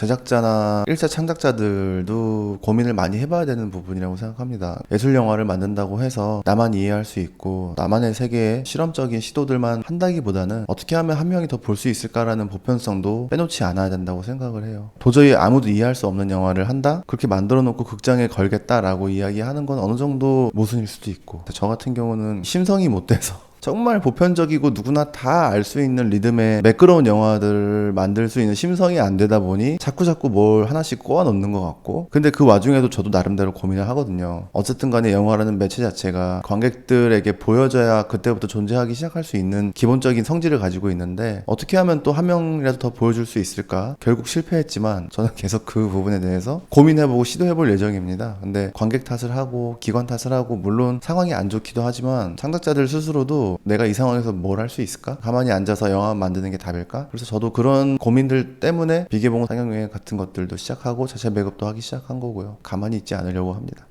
제작자나 1차 창작자들도 고민을 많이 해봐야 되는 부분이라고 생각합니다. 예술 영화를 만든다고 해서 나만 이해할 수 있고 나만의 세계에 실험적인 시도들만 한다기보다는 어떻게 하면 한 명이 더 볼 수 있을까라는 보편성도 빼놓지 않아야 된다고 생각을 해요. 도저히 아무도 이해할 수 없는 영화를 한다? 그렇게 만들어 놓고 극장에 걸겠다라고 이야기하는 건 어느 정도 모순일 수도 있고 저 같은 경우는 심성이 못 돼서 정말 보편적이고 누구나 다 알 수 있는 리듬의 매끄러운 영화들을 만들 수 있는 심성이 안 되다 보니 자꾸 자꾸 뭘 하나씩 꼬아 넣는 것 같고. 근데 그 와중에도 저도 나름대로 고민을 하거든요. 어쨌든 간에 영화라는 매체 자체가 관객들에게 보여져야 그때부터 존재하기 시작할 수 있는 기본적인 성질을 가지고 있는데 어떻게 하면 또 한 명이라도 더 보여줄 수 있을까? 결국 실패했지만 저는 계속 그 부분에 대해서 고민해보고 시도해볼 예정입니다. 근데 관객 탓을 하고 기관 탓을 하고 물론 상황이 안 좋기도 하지만 창작자들 스스로도 내가 이 상황에서 뭘 할 수 있을까? 가만히 앉아서 영화 만드는 게 답일까? 그래서 저도 그런 고민들 때문에 비개봉 상영회 같은 것들도 시작하고 자체 매급도 하기 시작한 거고요. 가만히 있지 않으려고 합니다.